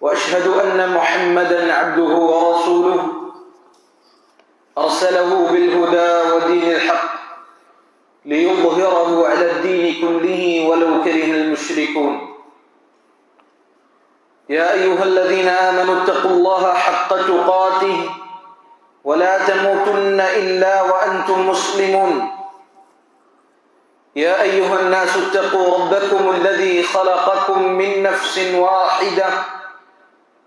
وأشهد أن محمدا عبده ورسوله. أرسله بالهدى ودين الحق ليظهره على الدين كله ولو كره المشركون. يا أيها الذين آمنوا اتقوا الله حق تقاته ولا تموتن إلا وأنتم مسلمون. يا أيها الناس اتقوا ربكم الذي خلقكم من نفس واحدة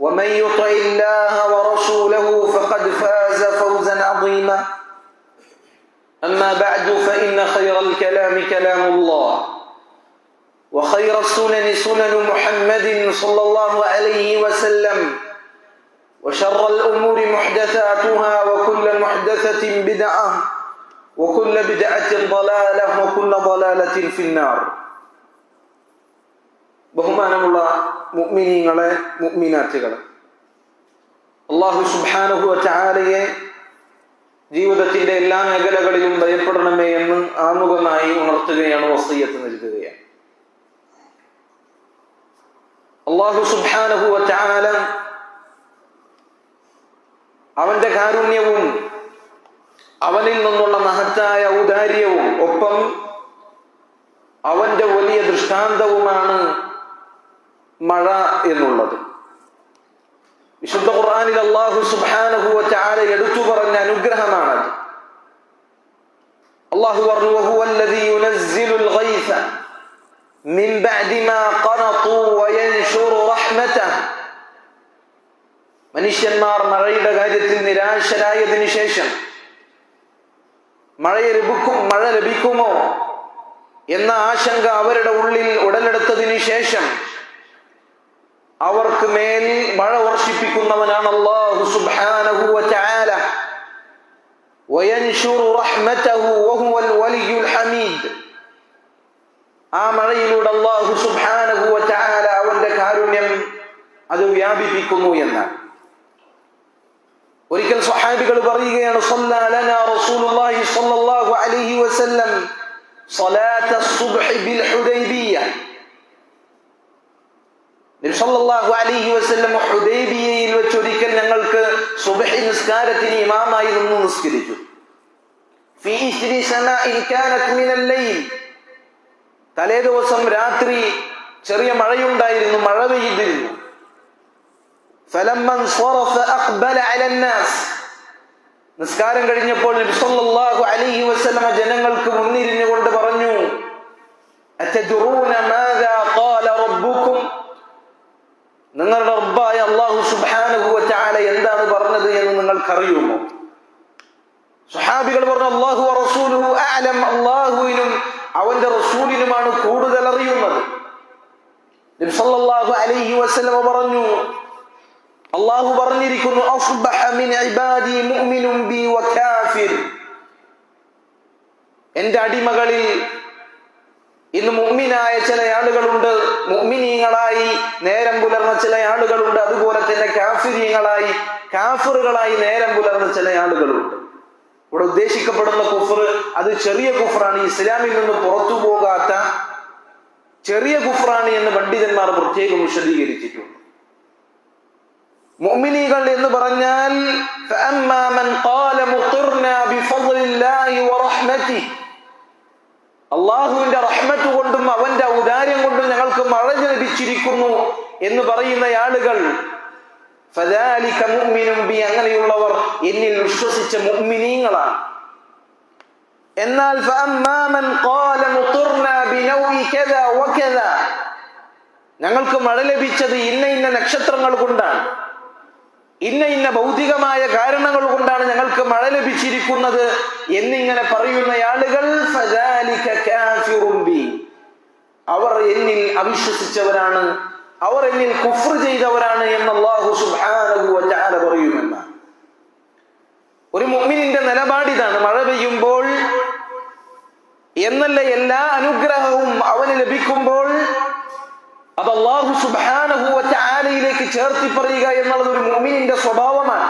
ومن يطع الله ورسوله فقد فاز فوزا عظيما. أما بعد فإن خير الكلام كلام الله وخير السنن سنن محمد صلى الله عليه وسلم وشر الأمور محدثاتها وكل محدثة بدعة وكل بدعة ضلالة وكل ضلالة في النار. ബഹുമാനമുള്ള മുഗ്മിനീങ്ങളെ മുഗ്മിനാറ്റുകളെ അള്ളാഹു സുബാനുഹു ചാലയെ ജീവിതത്തിന്റെ എല്ലാ മേഖലകളിലും ഭയപ്പെടണമേ എന്ന് ആമുഖമായി ഉണർത്തുകയാണ് വസ്തയ്യത്ത് നൽകുകയാണ്. അള്ളാഹു സുബാനുഹു ചാല അവന്റെ കാരുണ്യവും അവനിൽ നിന്നുള്ള മഹത്തായ ഔദാര്യവും ഒപ്പം അവന്റെ വലിയ ദൃഷ്ടാന്തവുമാണ് മഴ എന്നുള്ളത് വിശുദ്ധ ഖുർആനിൽ അള്ളാഹു സുബ്ഹാനഹു വതആല എടുത്തു പറഞ്ഞ അനുഗ്രഹമാണത് അള്ളാഹു പറഞ്ഞു വഹുവ الذي ينزل الغيث من بعد ما قنطوا وينشر رحمته മനുഷ്യന്മാർ മഴയുടെ കാര്യത്തിൽ നിരാശരായതിനു ശേഷം മഴ ലഭിക്കും മഴ ലഭിക്കുമോ എന്ന ആശങ്ക അവരുടെ ഉള്ളിൽ ഉടലെടുത്തതിനു ശേഷം അവർക്ക് മേൽ മഴ വർഷിപ്പിക്കുന്നവനാണ് അല്ലാഹു സുബ്ഹാനഹു വതആല വയൻഷുറു റഹ്മതഹു വഹുവൽ വലിയുൽ ഹമീദ് ആ മഴയിലൂടെ അല്ലാഹു സുബ്ഹാനഹു വതആല അവന്റെ കാരുണ്യം അത് വ്യാപിപ്പിക്കുന്നു എന്നാണ് ഒരിക്കൽ സ്വഹാബികൾ പറയുകയാണ് സല്ലല്ലാഹു റസൂലുള്ളാഹി സ്വല്ലല്ലാഹു അലൈഹി വസല്ലം صلاة الصبح بالحديبية നബിസല്ലാഹു അലൈഹി വസല്ലം ഹുദൈബിയയിൽ വെച്ചൊരിക്കൽ ഞങ്ങൾക്ക് സുബഹി നിസ്കാരത്തിന് ഇമാമായി നിന്ന് നിസ്കരിച്ചു. തലേ ദിവസം രാത്രി ചെറിയ മഴയുണ്ടായിരുന്നു മഴ പെയ്തിരുന്നു. നിസ്കാരം കഴിഞ്ഞപ്പോൾ നബിസല്ലാഹു അലൈഹി വസല്ലമ ജനങ്ങൾക്ക് മുന്നിരിഞ്ഞുകൊണ്ട് പറഞ്ഞു നിങ്ങളുടെ റബ്ബായ അള്ളാഹു സുബ്ഹാനഹു വതആല എന്താണ് പറഞ്ഞത് നിങ്ങൾക്കറിയുമോ സുഹാബികൾ പറഞ്ഞു അള്ളാഹു റസൂലുഹു ആലം അള്ളാഹുവിനും അവന്റെ റസൂലിനുമാണ് കൂടുതൽ അറിയുന്നത്. അലൈഹി വസല്ലം പറഞ്ഞു അള്ളാഹു പറഞ്ഞിരിക്കുന്നു അസ്ബഹ മിൻ ഇബാദി മുഅ്മിനും ബി വകാഫിർ എന്റെ അടിമകളിൽ ഇന്ന് മുമ്മിനായ ചില ആളുകളുണ്ട്. മുമ്മിനീങ്ങളായി നേരം പുലർന്ന ചില ആളുകളുണ്ട്. അതുപോലെ തന്നെ കാഫിരീങ്ങളായി കാഫറുകളായി നേരം പുലർന്ന ചില ആളുകളുണ്ട്. ഇവിടെ ഉദ്ദേശിക്കപ്പെടുന്ന കുഫർ അത് ചെറിയ കുഫറാണ്. ഇസ്ലാമിൽ നിന്ന് പുറത്തു പോകാത്ത ചെറിയ കുഫറാണ് എന്ന് പണ്ഡിതന്മാർ പ്രത്യേകം വിശദീകരിച്ചിട്ടുണ്ട്. മുഅ്മിനീകൾ എന്ന് പറഞ്ഞാൽ ഫഅമ്മാ മൻ ഖാല മുഖിർനാ വറഹ്മതിഹി അള്ളാഹുവിന്റെ റഹ്മത്ത് കൊണ്ടും അവന്റെ ഉദാര്യം കൊണ്ടും ഞങ്ങൾക്ക് മഴ ലഭിച്ചിരിക്കുന്നു എന്ന് പറയുന്ന ആളുകൾ ബി അങ്ങനെയുള്ളവർ എന്നിൽ വിശ്വസിച്ച മുഗ്മിനീങ്ങളാണ് എന്നാൽ ഞങ്ങൾക്ക് മഴ ലഭിച്ചത് ഇന്ന ഇന്ന നക്ഷത്രങ്ങൾ കൊണ്ടാണ്. ഇന്ന ഇന്ന ഭൗതികമായ കാരണങ്ങൾ കൊണ്ടാണ് ഞങ്ങൾക്ക് മഴ ലഭിച്ചിരിക്കുന്നത് എന്നിങ്ങനെ പറയുന്ന ആളുകൾ അവർ എന്നിൽ അവിശ്വസിച്ചവരാണ് അവർ എന്നിൽ കുഫ്ർ ചെയ്തവരാണ് എന്ന് പറയുമെന്നാണ് ഒരു മുമ്മിനിന്റെ നിലപാടിതാണ് മഴ പെയ്യുമ്പോൾ എന്നല്ല എല്ലാ അനുഗ്രഹവും അവന് ലഭിക്കുമ്പോൾ അത് അള്ളാഹു തആലയിലേക്ക് ചേർത്തി പറയുക എന്നുള്ളത് ഒരു മുഅ്മിനിന്റെ സ്വഭാവമാണ്.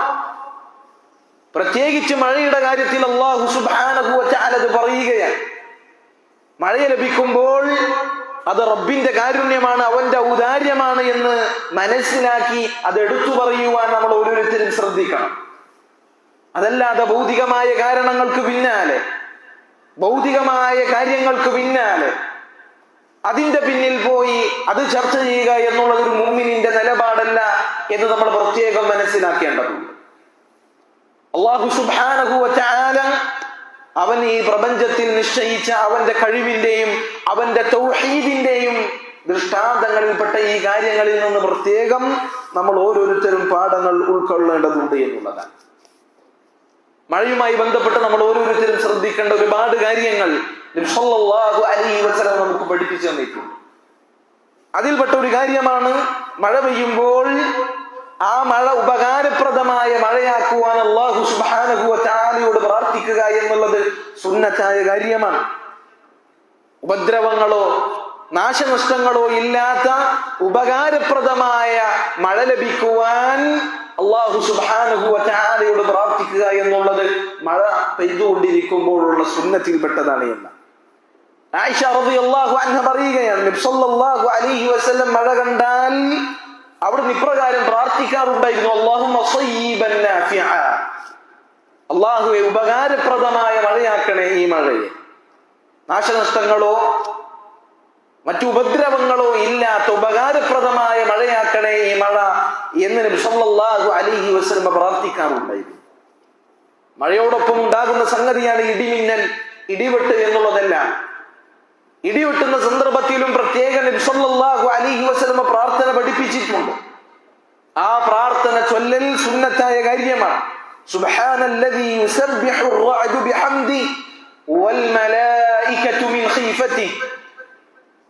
പ്രത്യേകിച്ച് മഴയുടെ കാര്യത്തിൽ അള്ളാഹു അത് പറയുകയാണ്. മഴ ലഭിക്കുമ്പോൾ അത് റബ്ബിന്റെ കാരുണ്യമാണ് അവന്റെ ഔദാര്യമാണ് എന്ന് മനസ്സിലാക്കി അത് എടുത്തു പറയുവാൻ നമ്മൾ ഓരോരുത്തരും ശ്രദ്ധിക്കണം. അതല്ലാതെ ഭൗതികമായ കാരണങ്ങൾക്ക് പിന്നാലെ ഭൗതികമായ കാര്യങ്ങൾക്ക് പിന്നാലെ അതിന്റെ പിന്നിൽ പോയി അത് ചർച്ച ചെയ്യുക എന്നുള്ളത് ഒരു മുമ്മിനിന്റെ നിലപാടല്ല എന്ന് നമ്മൾ പ്രത്യേകം മനസ്സിലാക്കേണ്ടതുണ്ട്. അള്ളാഹു തആല അവൻ ഈ പ്രപഞ്ചത്തിൽ നിശ്ചയിച്ച അവന്റെ കഴിവിന്റെയും അവന്റെ തൗഹീദിന്റെയും ദൃഷ്ടാന്തങ്ങളിൽപ്പെട്ട ഈ കാര്യങ്ങളിൽ നിന്ന് പ്രത്യേകം നമ്മൾ ഓരോരുത്തരും പാഠങ്ങൾ ഉൾക്കൊള്ളേണ്ടതുണ്ട് എന്നുള്ളതാണ്. മഴയുമായി ബന്ധപ്പെട്ട് നമ്മൾ ഓരോരുത്തരും ശ്രദ്ധിക്കേണ്ട ഒരുപാട് കാര്യങ്ങൾ നമുക്ക് പഠിപ്പിച്ചു തന്നിട്ടുണ്ട്. അതിൽപ്പെട്ട ഒരു കാര്യമാണ് മഴ പെയ്യുമ്പോൾ ആ മഴ ഉപകാരപ്രദമായ മഴയാക്കുവാൻ അള്ളാഹു തആലയോട് പ്രാർത്ഥിക്കുക എന്നുള്ളത് സുന്നത്തായ കാര്യമാണ്. ഉപദ്രവങ്ങളോ നാശനഷ്ടങ്ങളോ ഇല്ലാത്ത ഉപകാരപ്രദമായ മഴ ലഭിക്കുവാൻ അള്ളാഹു തആലയോട് പ്രാർത്ഥിക്കുക എന്നുള്ളത് മഴ പെയ്തുകൊണ്ടിരിക്കുമ്പോഴുള്ള സുന്നത്തിൽപ്പെട്ടതാണ് എന്ന്. ആയിഷ റളിയല്ലാഹു അൻഹ പറയുകയാണ് നബി സല്ലല്ലാഹു അലൈഹി വസല്ലം മഴ കണ്ടാൽ അവിടുന്ന് ഇപ്രകാരം പ്രാർത്ഥിക്കാറുണ്ടായിരുന്നു അല്ലാഹുമ്മ സയ്യിബൻ നാഫിഅ. അള്ളാഹുവെ ഉപകാരപ്രദമായ മഴയാക്കണേ ഈ മഴയെ. നാശനഷ്ടങ്ങളോ മറ്റു ഉപദ്രവങ്ങളോ ഇല്ലാത്ത ഉപകാരപ്രദമായ മഴയാക്കണേ ഈ മഴ എന്ന് നബി സല്ലല്ലാഹു അലൈഹി വസല്ലം പ്രാർത്ഥിക്കാറുണ്ടായിരുന്നു. മഴയോടൊപ്പം ഉണ്ടാകുന്ന സംഗതിയാണ് ഇടിമിന്നൽ ഇടിവെട്ട് എന്നുള്ളതെല്ലാം. ഇടിവെട്ടുന്ന സന്ദർഭത്തിലും പ്രത്യേക നബി സല്ലല്ലാഹു അലൈഹി വസല്ലം പ്രാർത്ഥന പഠിപ്പിച്ചിട്ടുണ്ട് ആ പ്രാർത്ഥന ചൊല്ലൽ സുന്നത്തായ കാര്യമാണ് സുബ്ഹാനല്ലദീ യുസബ്ബിഹു الرعد ബിഹംദി വൽമലായികതു മിൻ ഖീഫതി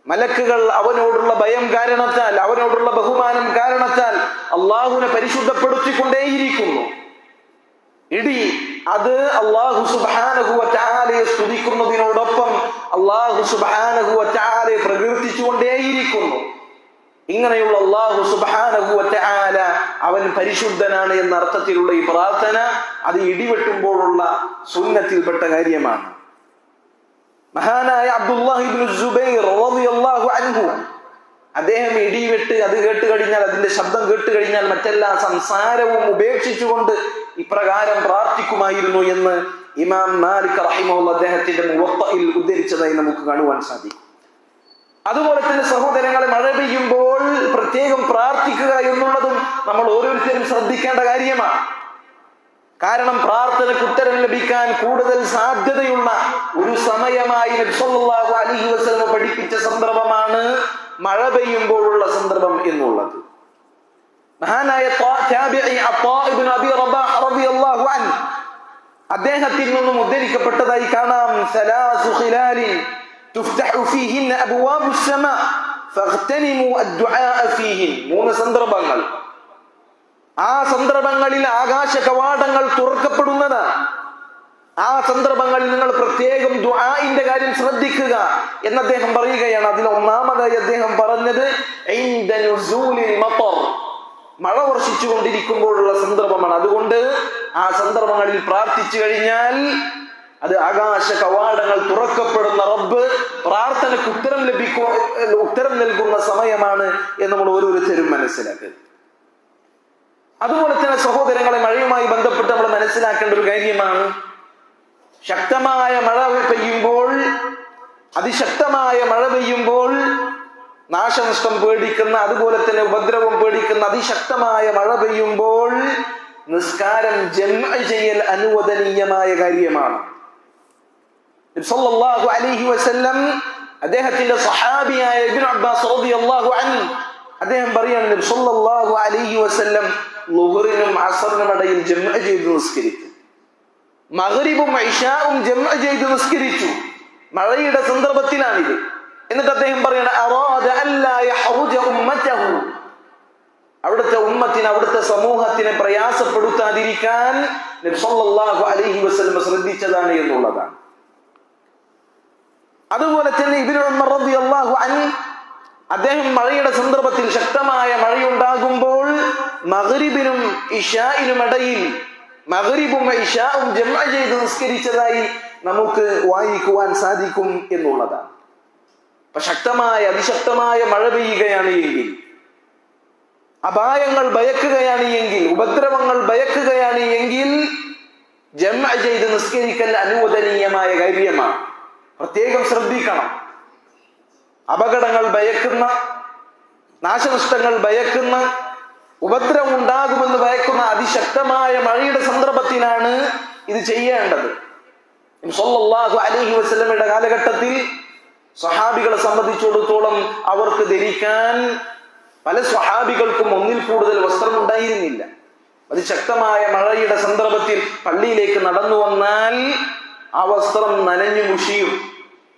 മലക്കുകൾ അവനോടുള്ള ഭയം കാരണത്താൽ അവനോടുള്ള ബഹുമാനം കാരണത്താൽ അള്ളാഹുവിനെ പരിശുദ്ധപ്പെടുത്തിക്കൊണ്ടേയിരിക്കുന്നു ഇടി അത് അള്ളാഹു സുബാനഹുവാലയെ സ്തുതിക്കുന്നതിനോടൊപ്പം അള്ളാഹു സുബാനഹുവാലയെ പ്രകീർത്തിച്ചുകൊണ്ടേയിരിക്കുന്നു. ഇങ്ങനെയുള്ള അള്ളാഹു സുബാനഹുവാല അവൻ പരിശുദ്ധനാണ് എന്ന അർത്ഥത്തിലുള്ള ഈ പ്രാർത്ഥന അത് ഇടിവെട്ടുമ്പോഴുള്ള സുന്നത്തിൽപ്പെട്ട കാര്യമാണ്. മഹാനായ അബ്ദുല്ലാഹിബിൻ സുബൈർ അൻഹു അദ്ദേഹം ഇടിവെട്ട് അത് കേട്ട് കഴിഞ്ഞാൽ അതിന്റെ ശബ്ദം കേട്ട് കഴിഞ്ഞാൽ മറ്റെല്ലാ സംസാരവും ഉപേക്ഷിച്ചുകൊണ്ട് ഇപ്രകാരം പ്രാർത്ഥിക്കുമായിരുന്നു എന്ന് ഇമാം മാലിക് റഹിമുള്ള അദ്ദേഹത്തിന്റെ മുവത്തയിൽ ഉദ്ധരിച്ചതായി നമുക്ക് കാണുവാൻ സാധിക്കും. അതുപോലെ തന്നെ സഹോദരങ്ങളെ മഴ പെയ്യുമ്പോൾ പ്രത്യേകം പ്രാർത്ഥിക്കുക എന്നുള്ളതും നമ്മൾ ഓരോരുത്തരും ശ്രദ്ധിക്കേണ്ട കാര്യമാണ്. കാരണം പ്രാർത്ഥനയ്ക്ക് ഉത്തരം ലഭിക്കാൻ കൂടുതൽ സാധ്യതയുള്ള ഒരു സമയമായി നബി സല്ലല്ലാഹു അലൈഹി വസല്ലം പഠിപ്പിച്ച സന്ദർഭമാണ് മഴ പെയ്യുമ്പോഴുള്ള സന്ദർഭം എന്നുള്ളത്. മഹാനായ അദ്ദേഹത്തിൽ നിന്നും ഉദ്ധരിക്കപ്പെട്ടതായി കാണാം. മൂന്ന് സന്ദർഭങ്ങൾ. ആ സന്ദർഭങ്ങളിൽ ആകാശ കവാടങ്ങൾ തുറക്കപ്പെടുന്നത് ആ സന്ദർഭങ്ങളിൽ നിങ്ങൾ പ്രത്യേക ദുആഇന്റെ കാര്യം ശ്രദ്ധിക്കുക എന്ന് അദ്ദേഹം പറയുകയാണ്. അതിൽ ഒന്നാമതായി അദ്ദേഹം പറഞ്ഞത്. മഴ വർഷിച്ചു കൊണ്ടിരിക്കുമ്പോഴുള്ള സന്ദർഭമാണ്. അതുകൊണ്ട് ആ സന്ദർഭങ്ങളിൽ പ്രാർത്ഥിച്ചു കഴിഞ്ഞാൽ അത് ആകാശ കവാടങ്ങൾ തുറക്കപ്പെടുന്ന റബ്ബ് പ്രാർത്ഥനയ്ക്ക് ഉത്തരം ലഭിക്കുക ഉത്തരം നൽകുന്ന സമയമാണ് എന്ന് നമ്മൾ ഓരോരുത്തരും മനസ്സിലാക്കുക. അതുപോലെ തന്നെ സഹോദരങ്ങളെ മഴയുമായി ബന്ധപ്പെട്ട് നമ്മൾ മനസ്സിലാക്കേണ്ട ഒരു കാര്യമാണ് ശക്തമായ മഴ പെയ്യുമ്പോൾ അതിശക്തമായ മഴ പെയ്യുമ്പോൾ നാശനഷ്ടം പേടിക്കുന്ന അതുപോലെ തന്നെ ഉപദ്രവം പേടിക്കുന്ന അതിശക്തമായ മഴ പെയ്യുമ്പോൾ നിസ്കാരം ജന്മ ചെയ്യൽ അനുവദനീയമായ കാര്യമാണ്. അദ്ദേഹത്തിന്റെ സഹാബിയായ അബ്ബാസ് അദ്ദേഹം പറയാണ് അലൈഹി വസല്ലം ളുഹറിനും അസറിനും ഇടയിൽ ജന്മ ചെയ്ത് നിസ്കരിച്ചു മഗ്രിബും ഐഷാവും ജമ ചെയ്ത് നിസ്കരിച്ചു. മഴയുടെ സന്ദർഭത്തിലാണിത്. എന്നിട്ട് അദ്ദേഹം പറയണ അവിടുത്തെ ഉമ്മത്തിന് അവിടുത്തെ സമൂഹത്തിനെ പ്രയാസപ്പെടുത്താതിരിക്കാൻ നബി സല്ലല്ലാഹു അലൈഹി വസല്ലം ശ്രദ്ധിച്ചതാണ് എന്നുള്ളതാണ്. അതുപോലെ തന്നെ ഇബ്നു ഉമർ റളിയല്ലാഹു അൻഹു അദ്ദേഹം മഴയുടെ സന്ദർഭത്തിൽ ശക്തമായ മഴയുണ്ടാകുമ്പോൾ മകരിബിനും ഇഷായിനും ഇടയിൽ മഗ്രിബും ഐഷാവും ജമ ചെയ്ത് നിസ്കരിച്ചതായി നമുക്ക് വായിക്കുവാൻ സാധിക്കും എന്നുള്ളതാണ്. അപ്പൊ ശക്തമായ അതിശക്തമായ മഴ പെയ്യുകയാണ് എങ്കിൽ അപായങ്ങൾ ഭയക്കുകയാണ് എങ്കിൽ ഉപദ്രവങ്ങൾ ഭയക്കുകയാണ് എങ്കിൽ ജമ ചെയ്ത് നിസ്കരിക്കൽ അനുവദനീയമായ കാര്യമാണ്. പ്രത്യേകം ശ്രദ്ധിക്കണം. അപകടങ്ങൾ ഭയക്കുന്ന നാശനഷ്ടങ്ങൾ ഭയക്കുന്ന ഉപദ്രവം ഉണ്ടാകുമെന്ന് ഭയക്കുന്ന അതിശക്തമായ മഴയുടെ സന്ദർഭത്തിലാണ് ഇത് ചെയ്യേണ്ടത്. സല്ലല്ലാഹു അലൈഹി വസല്ലമയുടെ കാലഘട്ടത്തിൽ സ്വഹാബികളെ സംബന്ധിച്ചിടത്തോളം അവർക്ക് ധരിക്കാൻ പല സ്വഹാബികൾക്കും ഒന്നിൽ കൂടുതൽ വസ്ത്രം ഉണ്ടായിരുന്നില്ല അതിശക്തമായ മഴയുടെ സന്ദർഭത്തിൽ പള്ളിയിലേക്ക് നടന്നു വന്നാൽ ആ വസ്ത്രം നനഞ്ഞു മുഷിയും.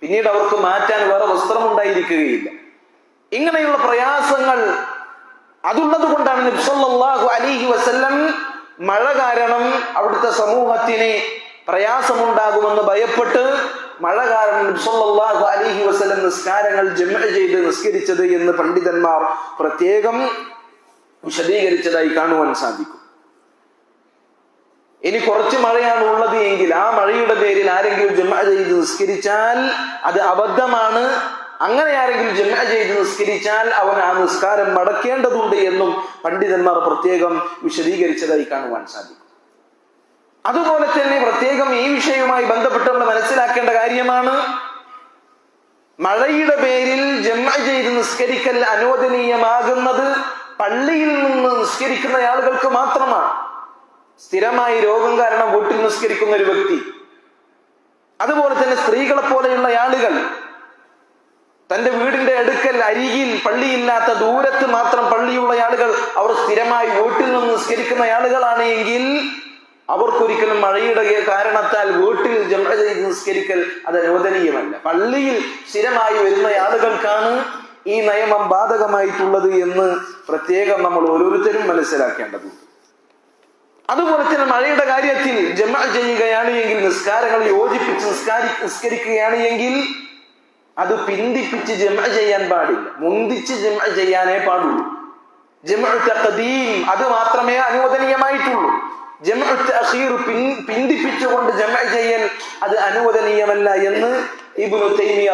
പിന്നീട് അവർക്ക് മാറ്റാൻ വേറെ വസ്ത്രം ഉണ്ടായിരിക്കുകയില്ല ഇങ്ങനെയുള്ള പ്രയാസങ്ങൾ അതുള്ളത് കൊണ്ടാണ് നബ്സല്ലാഹു അലിഹി വസല്ലം മഴ കാരണം അവിടുത്തെ സമൂഹത്തിന് പ്രയാസമുണ്ടാകുമെന്ന് ഭയപ്പെട്ട് മഴ കാരണം നബ്സല്ലാഹു അലിഹി വസല്ലം നിസ്കാരങ്ങൾ ജമ ചെയ്ത് നിസ്കരിച്ചത് എന്ന് പണ്ഡിതന്മാർ പ്രത്യേകം വിശദീകരിച്ചതായി കാണുവാൻ സാധിക്കും. ഇനി കുറച്ച് മഴയാണ് ഉള്ളത് എങ്കിൽ ആ മഴയുടെ പേരിൽ ആരെങ്കിലും ജമ ചെയ്ത് നിസ്കരിച്ചാൽ അത് അബദ്ധമാണ്. അങ്ങനെ ആരെങ്കിലും ജമ ചെയ്ത് നിസ്കരിച്ചാൽ അവൻ ആ നിസ്കാരം മടക്കേണ്ടതുണ്ട് എന്നും പണ്ഡിതന്മാർ പ്രത്യേകം വിശദീകരിച്ചതായി കാണുവാൻ സാധിക്കും. അതുപോലെ തന്നെ പ്രത്യേകം ഈ വിഷയവുമായി ബന്ധപ്പെട്ട് നമ്മൾ മനസ്സിലാക്കേണ്ട കാര്യമാണ് മഴയുടെ പേരിൽ ജമ ചെയ്ത് നിസ്കരിക്കൽ അനുവദനീയമാകുന്നത് പള്ളിയിൽ നിന്ന് നിസ്കരിക്കുന്ന ആളുകൾക്ക് മാത്രമാണ്. സ്ഥിരമായി രോഗം കാരണം വീട്ടിൽ നിസ്കരിക്കുന്ന ഒരു വ്യക്തി അതുപോലെ തന്നെ സ്ത്രീകളെ പോലെയുള്ള ആളുകൾ തന്റെ വീടിന്റെ അടുക്കൽ അരികിൽ പള്ളിയില്ലാത്ത ദൂരത്ത് മാത്രം പള്ളിയുള്ള ആളുകൾ അവർ സ്ഥിരമായി വീട്ടിൽ നിന്ന് നിസ്കരിക്കുന്ന ആളുകളാണ് എങ്കിൽ അവർക്കൊരിക്കലും മഴയുടെ കാരണത്താൽ വീട്ടിൽ ജമ ചെയ്ത് നിസ്കരിക്കൽ അത് അനുവദനീയമല്ല. പള്ളിയിൽ സ്ഥിരമായി വരുന്ന ആളുകൾക്കാണ് ഈ നിയമം ബാധകമായിട്ടുള്ളത് എന്ന് പ്രത്യേകം നമ്മൾ ഓരോരുത്തരും മനസ്സിലാക്കേണ്ടതുണ്ട്. അതുപോലെ തന്നെ മഴയുടെ കാര്യത്തിൽ ജമ ചെയ്യുകയാണ് എങ്കിൽ നിസ്കാരങ്ങൾ യോജിപ്പിച്ച് നിസ്കാരി നിസ്കരിക്കുകയാണ് എങ്കിൽ അത് പിന്തിപ്പിച്ച് ജമ ചെയ്യാൻ പാടില്ല. മുന്തിച്ച് ജമ ചെയ്യാനേ പാടുള്ളൂ. ജമ അത് മാത്രമേ അനുവദനീയമായിട്ടുള്ളൂ. ജമ തഖീർ പിൻ പിന്തിപ്പിച്ചുകൊണ്ട് ജമ ചെയ്യൽ അത് അനുവദനീയമല്ല എന്ന് ഇബ്നു തൈമിയ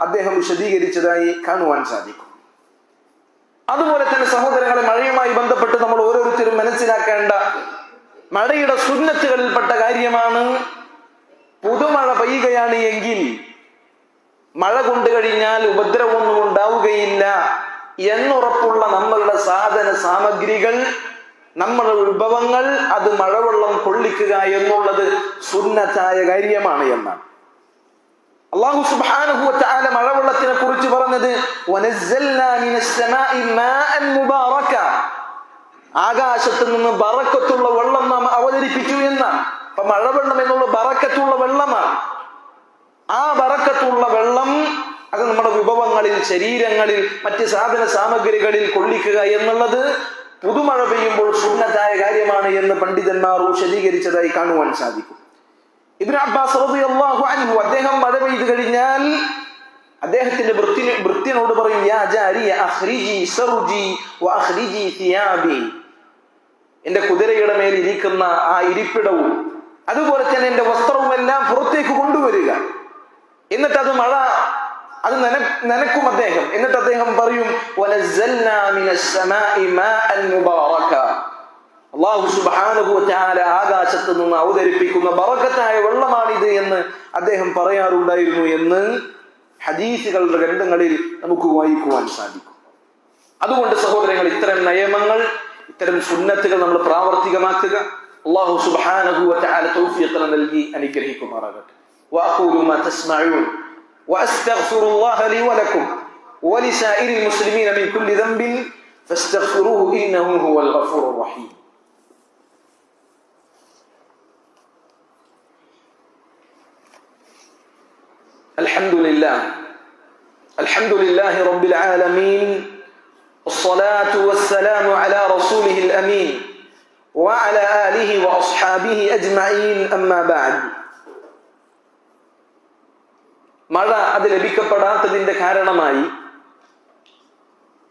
അദ്ദേഹം വിശദീകരിച്ചതായി കാണുവാൻ സാധിക്കും. അതുപോലെ തന്നെ സഹോദരങ്ങളെ മഴയുമായി ബന്ധപ്പെട്ട് നമ്മൾ ഓരോരുത്തരും മനസ്സിലാക്കേണ്ട മഴയുടെ സുന്നത്തുകളിൽപ്പെട്ട കാര്യമാണ്. പുതുമഴ പെയ്യുകയാണ് എങ്കിൽ മഴ കൊണ്ടു കഴിഞ്ഞാൽ ഉപദ്രവമൊന്നും ഉണ്ടാവുകയില്ല എന്നുറപ്പുള്ള നമ്മളുടെ സാധന സാമഗ്രികൾ നമ്മളുടെ വിഭവങ്ങൾ അത് മഴവെള്ളം കൊള്ളിക്കുക എന്നുള്ളത് സുന്നത്തായ കാര്യമാണ് എന്നാണ്. അള്ളാഹു സുബ്ഹാനഹു വതആല മഴവെള്ളത്തിനെ കുറിച്ച് പറഞ്ഞത് ആകാശത്ത് നിന്ന് ബറക്കത്തുള്ള വെള്ളം നാം അവതരിപ്പിച്ചു എന്നാണ് അപ്പൊ മഴവെള്ളം എന്നുള്ള ബറക്കത്തുള്ള വെള്ളമാണ് ആ ബറക്കത്തുള്ള വെള്ളം അത് നമ്മുടെ വിഭവങ്ങളിൽ ശരീരങ്ങളിൽ മറ്റ് സാധന സാമഗ്രികളിൽ കൊള്ളിക്കുക എന്നുള്ളത് പുതുമഴ പെയ്യുമ്പോൾ സുന്നത്തായ കാര്യമാണ് എന്ന് പണ്ഡിതന്മാർ വിശദീകരിച്ചതായി കാണുവാൻ സാധിക്കും. ഇബ്നു അബ്ബാസ് റളിയല്ലാഹു അൻഹു അദ്ദേഹം മഴ പെയ്തു കഴിഞ്ഞാൽ അദ്ദേഹത്തിന്റെ വൃത്തി വൃത്തിനോട് പറയും യാ ജാരിയ സർജി എന്റെ കുതിരയുടെ മേൽ ഇരിക്കുന്ന ആ ഇരിപ്പിടവും അതുപോലെ തന്നെ എന്റെ വസ്ത്രവും എല്ലാം പുറത്തേക്ക് കൊണ്ടുവരിക. എന്നിട്ട് അത് മഴ അത് നന നനക്കും അദ്ദേഹം. എന്നിട്ട് അദ്ദേഹം പറയും ആകാശത്ത് നിന്ന് അവതരിപ്പിക്കുന്ന ബറക്കത്തായ വെള്ളമാണിത് എന്ന് അദ്ദേഹം പറയാറുണ്ടായിരുന്നു എന്ന് ഹദീസുകളുടെ ഗ്രന്ഥങ്ങളിൽ നമുക്ക് വായിക്കുവാൻ സാധിക്കും. അതുകൊണ്ട് സഹോദരങ്ങൾ ഇത്തരം നിയമങ്ങൾ ഇത്തരം സുന്നത്തുകൾ നമ്മൾ പ്രാവർത്തികമാക്കുക. അള്ളാഹു തൗഫീഖ് നൽകി അനുഗ്രഹിക്കുമാറാകട്ടെ. وأستغفر الله لي ولكم ولسائر المسلمين من كل ذنب فاستغفروه إنه هو الغفور الرحيم. الحمد لله الحمد لله رب العالمين والصلاة والسلام على رسوله الأمين وعلى آله وأصحابه أجمعين أما بعد. മഴ അത് ലഭിക്കപ്പെടാത്തതിന്റെ കാരണമായി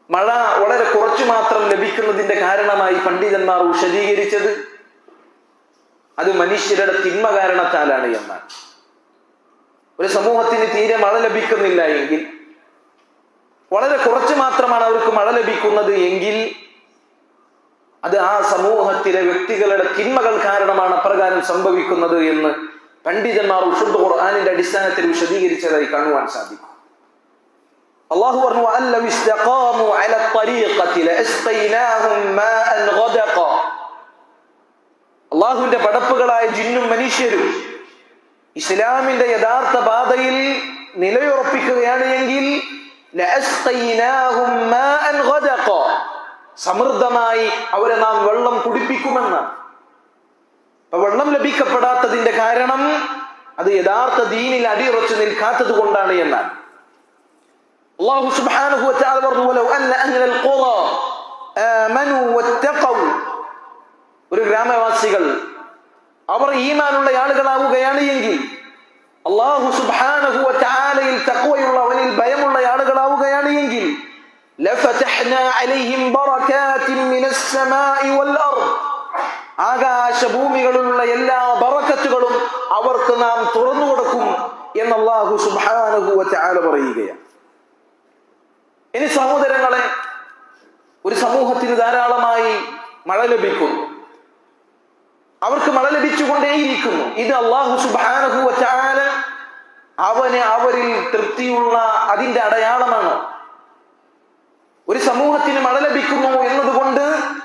മഴ വളരെ കുറച്ചു മാത്രം ലഭിക്കുന്നതിന്റെ കാരണമായി പണ്ഡിതന്മാർ വിശദീകരിച്ചത് അത് മനുഷ്യരുടെ തിന്മ കാരണത്താലാണ് എന്നാണ് ഒരു സമൂഹത്തിന് തീരെ മഴ ലഭിക്കുന്നില്ല എങ്കിൽ വളരെ കുറച്ച് മാത്രമാണ് അവർക്ക് മഴ ലഭിക്കുന്നത് എങ്കിൽ അത് ആ സമൂഹത്തിലെ വ്യക്തികളുടെ തിന്മകൾ കാരണമാണ് അപ്രകാരം സംഭവിക്കുന്നത് എന്ന് പണ്ഡിതന്മാർ ഉഷുദ്ധ ഖുർആാനിന്റെ അടിസ്ഥാനത്തിൽ വിശദീകരിച്ചതായി കാണുവാൻ സാധിക്കും അള്ളാഹു പറഞ്ഞു അല്ല ഇസ്തഖാമു അല ത്വരീഖത്തി അസ്ഖൈനാഹും മാഅൻ ഗദഖ." അള്ളാഹുവിന്റെ പടപ്പുകളായ ജിന്നും മനുഷ്യരും ഇസ്ലാമിന്റെ യഥാർത്ഥ പാതയിൽ നിലയുറപ്പിക്കുകയാണ് എങ്കിൽ. സമൃദ്ധമായി അവരെ നാം വെള്ളം കുടിപ്പിക്കുമെന്നാണ് അപ്പൊ വെള്ളം ലഭിക്കപ്പെടാത്തതിന്റെ കാരണം അത് യഥാർത്ഥ ദീനിൽ അടിയുറച്ചു നിൽക്കാത്തത് കൊണ്ടാണ് എന്നാണ്. അള്ളാഹു സുബ്ഹാനഹു വതആല പറഞ്ഞു "വലൗ അന്ന അഹ്ലൽ ഖുറ ആമനു വത്തഖൗ" ഒരു ഗ്രാമവാസികൾ അവർ ഈമാനുള്ള ആളുകളാവുകയാണ് എങ്കിൽ അള്ളാഹു സുബ്ഹാനഹു വതആലയിൽ തഖ്വയുള്ള അവനിൽ ഭയമുള്ള ആളുകളാവുകയാണ് എങ്കിൽ ലഫതഹ്നാ അലൈഹിം ബറകാതിൻ മിനസ് സമാഇ വൽ അർദ്. ആകാശഭൂമികളിലുള്ള എല്ലാ ബറക്കത്തുകളും അവർക്ക് നാം തുറന്നു കൊടുക്കും എന്ന് അള്ളാഹു വതആല പറയുകയാണ്. ഇനി സഹോദരങ്ങളെ ഒരു സമൂഹത്തിന് ധാരാളമായി മഴ ലഭിക്കുന്നു. അവർക്ക് മഴ ലഭിച്ചുകൊണ്ടേയിരിക്കുന്നു. ഇത് അള്ളാഹു വതആല അവന് അവരിൽ തൃപ്തിയുള്ള അതിന്റെ അടയാളമാണ്. ഒരു സമൂഹത്തിന് മഴ ലഭിക്കുന്നു എന്നതുകൊണ്ട്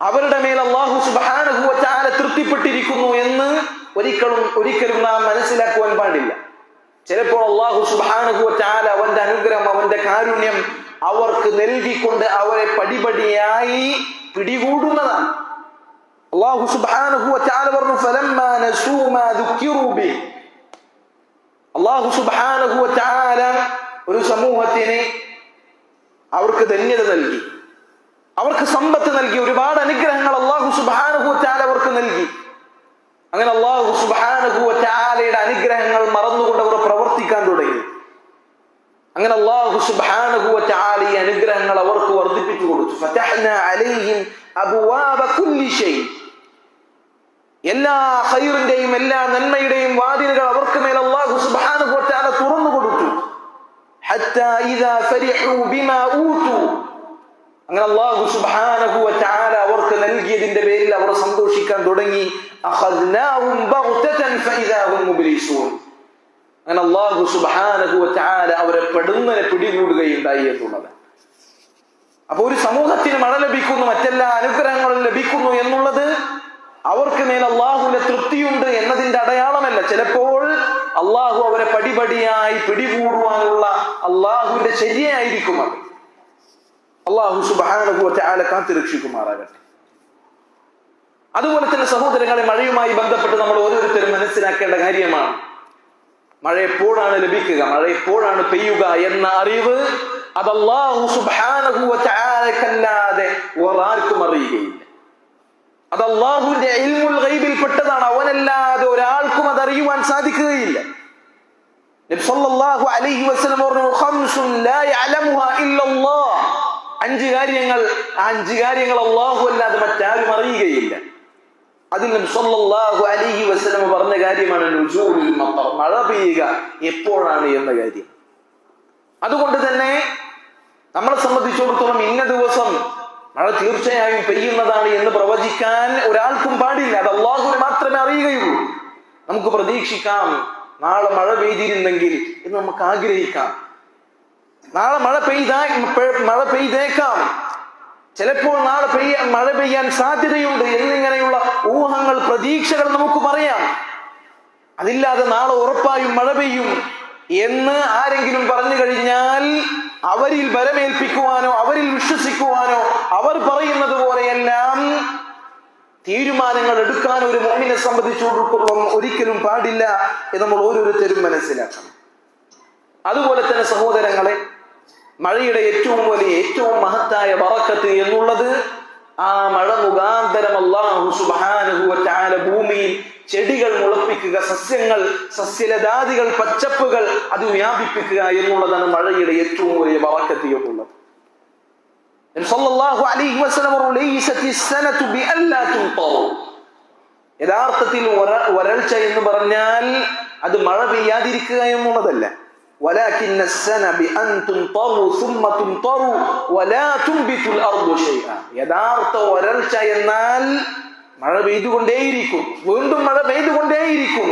അവരുടെ മേൽ അള്ളാഹു സുബാനുഭവത്താല തൃപ്തിപ്പെട്ടിരിക്കുന്നു എന്ന് ഒരിക്കലും ഒരിക്കലും നാം മനസ്സിലാക്കുവാൻ പാടില്ല. ചിലപ്പോൾ അള്ളാഹു സുബാനുഭവത്താല അവന്റെ അനുഗ്രഹം അവന്റെ കാരുണ്യം അവർക്ക് നൽകിക്കൊണ്ട് അവരെ പടിപടിയായി പിടികൂടുന്നതാണ്. അള്ളാഹു സുബ്ഹാനഹു വതആല പറഞ്ഞു അള്ളാഹു സുബ്ഹാനഹു വതആല ഒരു സമൂഹത്തിന് അവർക്ക് ധന്യത നൽകി. അവർക്ക് സമ്പത്ത് നൽകി ഒരുപാട് അനുഗ്രഹങ്ങൾ അള്ളാഹു വതആല അവർക്ക് നൽകി. അങ്ങനെ അള്ളാഹു സുബ്ഹാനഹു വതആലയുടെ അനുഗ്രഹങ്ങൾ മറന്നുകൊണ്ട് അവർ പ്രവർത്തിക്കാൻ തുടങ്ങി. അങ്ങനെ അള്ളാഹു വതആല ഈ അനുഗ്രഹങ്ങൾ അവർക്ക് വർദ്ധിപ്പിച്ചു കൊടുത്തു. എല്ലാ ഹൈറിന്റെയും എല്ലാ നന്മയുടെയും വാതിലുകൾ അവർക്ക് മേൽ അള്ളാഹു വതആല തുറന്നു കൊടുത്തു. ഹത്താ ഇദാ ഫരിഹു ബിമാ ഊതു. അങ്ങനെ അള്ളാഹു സുബ്ഹാനഹു വതആല അവർക്ക് നൽകിയതിന്റെ പേരിൽ അവർ സന്തോഷിക്കാൻ തുടങ്ങി. അങ്ങനെ അള്ളാഹു സുബ്ഹാനഹു വതആല അവരെ പെടുന്നനെ പിടികൂടുകയുണ്ടായി എന്നുള്ളത്. അപ്പൊ ഒരു സമൂഹത്തിന് മഴ ലഭിക്കുന്നു മറ്റെല്ലാ അനുഗ്രഹങ്ങളും ലഭിക്കുന്നു എന്നുള്ളത് അവർക്ക് മേൽ അള്ളാഹുവിന്റെ തൃപ്തിയുണ്ട് എന്നതിന്റെ അടയാളമല്ല. ചിലപ്പോൾ അള്ളാഹു അവരെ പടിപടിയായി പിടികൂടുവാനുള്ള അള്ളാഹുവിന്റെ ശരിയായിരിക്കും അത്. അള്ളാഹു സുബാനുഭവത്തെ ആളെ കാത്തു രക്ഷിക്കുമാറാകട്ടെ. അതുപോലെ തന്നെ സഹോദരങ്ങളെ മഴയുമായി ബന്ധപ്പെട്ട് നമ്മൾ ഓരോരുത്തരും മനസ്സിലാക്കേണ്ട കാര്യമാണ്. മഴ എപ്പോഴാണ് ലഭിക്കുക മഴ എപ്പോഴാണ് പെയ്യുക എന്ന അറിവ് അത് അള്ളാഹു സുബാനഹു ആലക്കല്ലാതെ ഒരാർക്കും അറിയുകയില്ല. അത് അള്ളാഹുവിന്റെ ഗൈബിൽ പെട്ടതാണ് അവനല്ലാതെ ഒരാൾക്കും അത് അറിയുവാൻ സാധിക്കുകയില്ല. നബി സല്ലല്ലാഹു അലൈഹി വസല്ലം പറഞ്ഞു അഞ്ച് കാര്യങ്ങൾ ആ അഞ്ച് കാര്യങ്ങൾ അള്ളാഹു അല്ലാതെ മറ്റാരും അറിയുകയില്ല. അതിൽ നബി അലിഹി വസല്ലം പറഞ്ഞ കാര്യമാണ് മഴ പെയ്യുക എപ്പോഴാണ് എന്ന കാര്യം. അതുകൊണ്ട് തന്നെ നമ്മളെ സംബന്ധിച്ചിടത്തോളം ഇന്ന ദിവസം മഴ തീർച്ചയായും പെയ്യുന്നതാണ് എന്ന് പ്രവചിക്കാൻ ഒരാൾക്കും പാടില്ല. അത് അള്ളാഹുവിന് മാത്രമേ അറിയുകയുള്ളൂ. നമുക്ക് പ്രതീക്ഷിക്കാം നാളെ മഴ പെയ്തിരുന്നെങ്കിൽ എന്ന് നമുക്ക് ആഗ്രഹിക്കാം. നാളെ മഴ പെയ്താ മഴ പെയ്തേക്കാം. ചിലപ്പോൾ നാളെ പെയ്യ മഴ പെയ്യാൻ സാധ്യതയുണ്ട് എന്നിങ്ങനെയുള്ള ഊഹങ്ങൾ പ്രതീക്ഷകൾ നമുക്ക് പറയാം. അതില്ലാതെ നാളെ ഉറപ്പായും മഴ പെയ്യും എന്ന് ആരെങ്കിലും പറഞ്ഞു കഴിഞ്ഞാൽ അവരിൽ ബലമേൽപ്പിക്കുവാനോ അവരിൽ വിശ്വസിക്കുവാനോ അവർ പറയുന്നത് പോലെയെല്ലാം തീരുമാനങ്ങൾ എടുക്കാൻ ഒരു മോമിനെ സംബന്ധിച്ചിടത്തോളം ഒരിക്കലും പാടില്ല എന്ന് നമ്മൾ ഓരോരുത്തരും മനസ്സിലാക്കണം. അതുപോലെ തന്നെ സഹോദരങ്ങളെ മഴയുടെ ഏറ്റവും വലിയ ഏറ്റവും മഹത്തായ വറക്കത്ത് എന്നുള്ളത് ആ മഴ മുഖാന്തരം അള്ളാഹു ഭൂമിയിൽ ചെടികൾ മുളപ്പിക്കുക സസ്യങ്ങൾ സസ്യലതാദികൾ പച്ചപ്പുകൾ അത് വ്യാപിപ്പിക്കുക എന്നുള്ളതാണ് മഴയുടെ ഏറ്റവും വലിയ വറക്കത്ത്. യഥാർത്ഥത്തിൽ വരൾച്ച എന്ന് പറഞ്ഞാൽ അത് മഴ പെയ്യാതിരിക്കുക എന്നുള്ളതല്ല ولكن السنة بأن تمطروا ثم تمطروا ولا تنبت الأرض شيئا യഥാർത്ഥ വരൾച്ച എന്നാൽ മഴ പെയ്തുകൊണ്ടേയിരിക്കും വീണ്ടും മഴ പെയ്തുകൊണ്ടേയിരിക്കും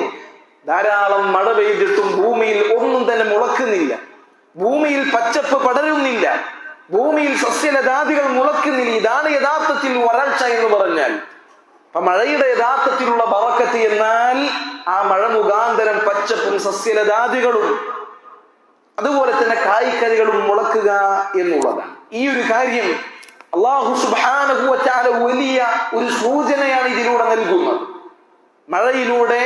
ധാരാളം മഴ പെയ്തിട്ടും ഭൂമിയിൽ ഒന്നും തന്നെ മുളക്കുന്നില്ല ഭൂമിയിൽ പച്ചപ്പ് പടരുന്നില്ല ഭൂമിയിൽ സസ്യലതാദികൾ മുളക്കുന്നില്ല ഇതാണ് യഥാർത്ഥത്തിൽ വരൾച്ച എന്ന് പറഞ്ഞാൽ അപ്പൊ മഴയുടെ യഥാർത്ഥത്തിലുള്ള ബറക്കത്ത് എന്നാൽ ആ മഴ മുഖാന്തരം പച്ചപ്പും സസ്യലതാദികളും അതുപോലെ തന്നെ കായ്ക്കറികളും മുളക്കുക എന്നുള്ളതാണ് ഈ ഒരു കാര്യം അള്ളാഹു തആല വലിയ ഒരു സൂചനയാണ് ഇതിലൂടെ നൽകുന്നത്. മഴയിലൂടെ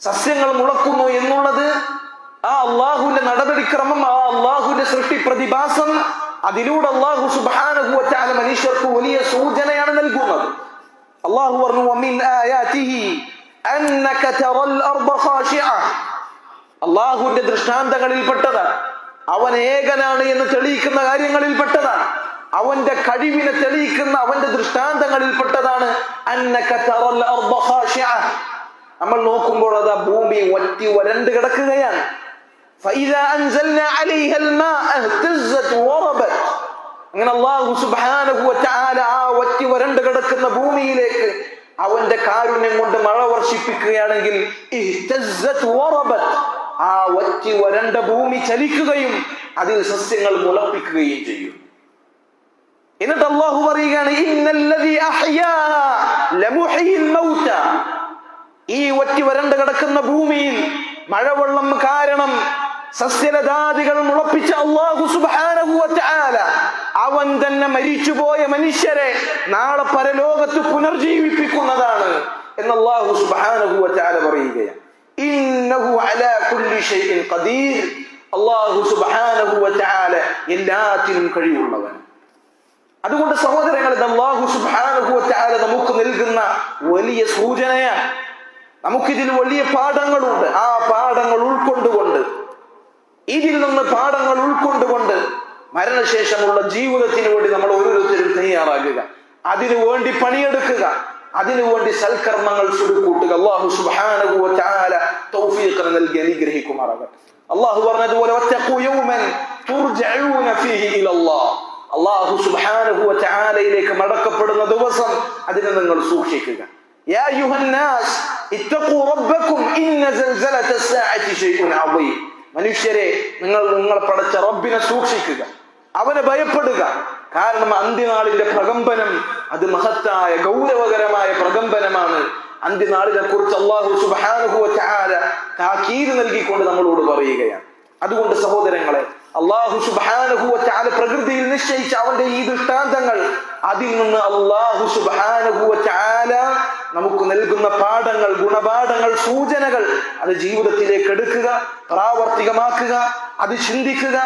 സസ്യങ്ങൾ മുളക്കുന്നു എന്നുള്ളത് ആ അള്ളാഹുവിന്റെ നടപടിക്രമം ആ അള്ളാഹുവിന്റെ സൃഷ്ടി പ്രതിഭാസം അതിലൂടെ അള്ളാഹു തആല മനുഷ്യർക്ക് വലിയ സൂചനയാണ് നൽകുന്നത്. അള്ളാഹു പറഞ്ഞു അള്ളാഹുവിന്റെ ദൃഷ്ടാന്തങ്ങളിൽപ്പെട്ടതാണ്. അവൻ ഏകനാണ് എന്ന് തെളിയിക്കുന്ന കാര്യങ്ങളിൽപ്പെട്ടതാണ്. അവന്റെ കഴിവിനെ തെളിയിക്കുന്ന അവന്റെ ദൃഷ്ടാന്തങ്ങളിൽപ്പെട്ടതാണ്. നമ്മൾ നോക്കുമ്പോൾ അത് ഭൂമി ഒറ്റി വരണ്ട് കിടക്കുകയാണ്. അങ്ങനെ ആ ഒറ്റി വരണ്ട് കിടക്കുന്ന ഭൂമിയിലേക്ക് അവന്റെ കാരുണ്യം കൊണ്ട് മഴ വർഷിപ്പിക്കുകയാണെങ്കിൽ ആ വറ്റി വരണ്ട ഭൂമി ചലിക്കുകയും അതിൽ സസ്യങ്ങൾ മുളപ്പിക്കുകയും ചെയ്യും. എന്നിട്ട് അള്ളാഹു പറയുകയാണ് ഈ ഒറ്റി വരണ്ട് കിടക്കുന്ന ഭൂമിയിൽ മഴവെള്ളം കാരണം സസ്യലതാദികൾ മുളപ്പിച്ച അള്ളാഹു സുബ്ഹാനഹു വ അവൻ തന്നെ മരിച്ചുപോയ മനുഷ്യരെ നാളെ പരലോകത്ത് പുനർജീവിപ്പിക്കുന്നതാണ് എന്ന് അള്ളാഹു സുബ്ഹാനഹു വ പറയുകയാണ്. അള്ളാഹു തആല എല്ലാത്തിനും കഴിവുള്ളവൻ. അതുകൊണ്ട് സഹോദരങ്ങൾ അള്ളാഹു തആല നമുക്ക് നൽകുന്ന വലിയ സൂചനയാണ് നമുക്കിതിൽ വലിയ പാഠങ്ങളുണ്ട്. ആ പാഠങ്ങൾ ഉൾക്കൊണ്ടുകൊണ്ട് ഇതിൽ നിന്ന് പാഠങ്ങൾ ഉൾക്കൊണ്ടുകൊണ്ട് മരണശേഷമുള്ള ജീവിതത്തിന് വേണ്ടി നമ്മൾ ഓരോരുത്തരും തയ്യാറാകുക. അതിനു വേണ്ടി പണിയെടുക്കുക. അതിനു വേണ്ടി സൽക്കർമ്മങ്ങൾ ചുരുക്കൂട്ടുക അള്ളാഹു സുബ്ഹാനഹു വ തആല തൗഫീഖ് നൽകി അനുഗ്രഹിക്കുമാറാകട്ടെ അള്ളാഹു പറഞ്ഞതുപോലെ വത്തഖൂ യൗമൻ തുർജഊന ഫീഹി ഇലല്ലാഹ് അള്ളാഹു സുബ്ഹാനഹു വ തആലയിലേക്ക് മടക്കപ്പെടുന്ന ദിവസം അതിനെ നിങ്ങൾ സൂക്ഷിക്കുക يا أيها الناس اتقوا ربكم إن زلزلة الساعة شيء عظيم മനുഷ്യരെ നിങ്ങൾ നിങ്ങളെ പടച്ച റബ്ബിനെ സൂക്ഷിക്കുക അവനെ ഭയപ്പെടുക കാരണം അന്ത്യനാളിന്റെ പ്രകമ്പനം അത് മഹത്തായ ഗൗരവകരമായ പ്രകമ്പനമാണ്. അന്ത്യനാളിനെ കുറിച്ച് അള്ളാഹു സുബാനുഭവ ചാല താക്കീത് നൽകിക്കൊണ്ട് നമ്മളോട് പറയുകയാണ്. അതുകൊണ്ട് സഹോദരങ്ങളെ അള്ളാഹു സുബാനുഭവ ചാല പ്രകൃതിയിൽ നിശ്ചയിച്ച അവന്റെ ഈ ദൃഷ്ടാന്തങ്ങൾ അതിൽ നിന്ന് അള്ളാഹു സുബാനുഭവ ചാല നമുക്ക് നൽകുന്ന പാഠങ്ങൾ ഗുണപാഠങ്ങൾ സൂചനകൾ അത് ജീവിതത്തിലേക്ക് എടുക്കുക പ്രാവർത്തികമാക്കുക അത് ചിന്തിക്കുക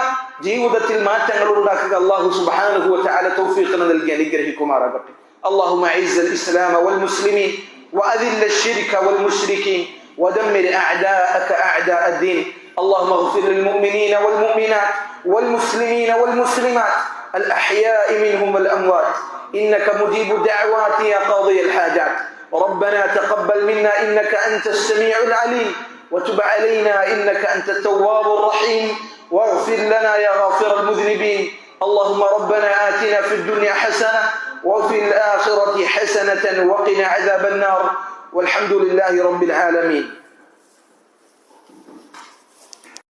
ജീവിതത്തിൽ മാറ്റങ്ങൾ ഉണ്ടാക്കുക അള്ളാഹു സുബാനുഹു تعالى തൗഫീഖിന് നൽകി അനുഗ്രഹിക്കുമാറാകട്ടെ اللهم اعز الاسلام والمسلمين واذل الشرك والمشركين ودمر اعداءك اعداء الدين اللهم اغفر للمؤمنين والمؤمنات والمسلمين والمسلمات الأحياء منهم والأموات. إنك مجيب الدعوات يا قاضي الحاجات. ربنا تقبل منا إنك أنت السميع العليم. وتب علينا إنك أنت التواب الرحيم. واغفر لنا يا غافر المذنبين. اللهم ربنا آتنا في الدنيا حسنة وفي الآخرة حسنة وقنا عذاب النار. والحمد لله رب العالمين.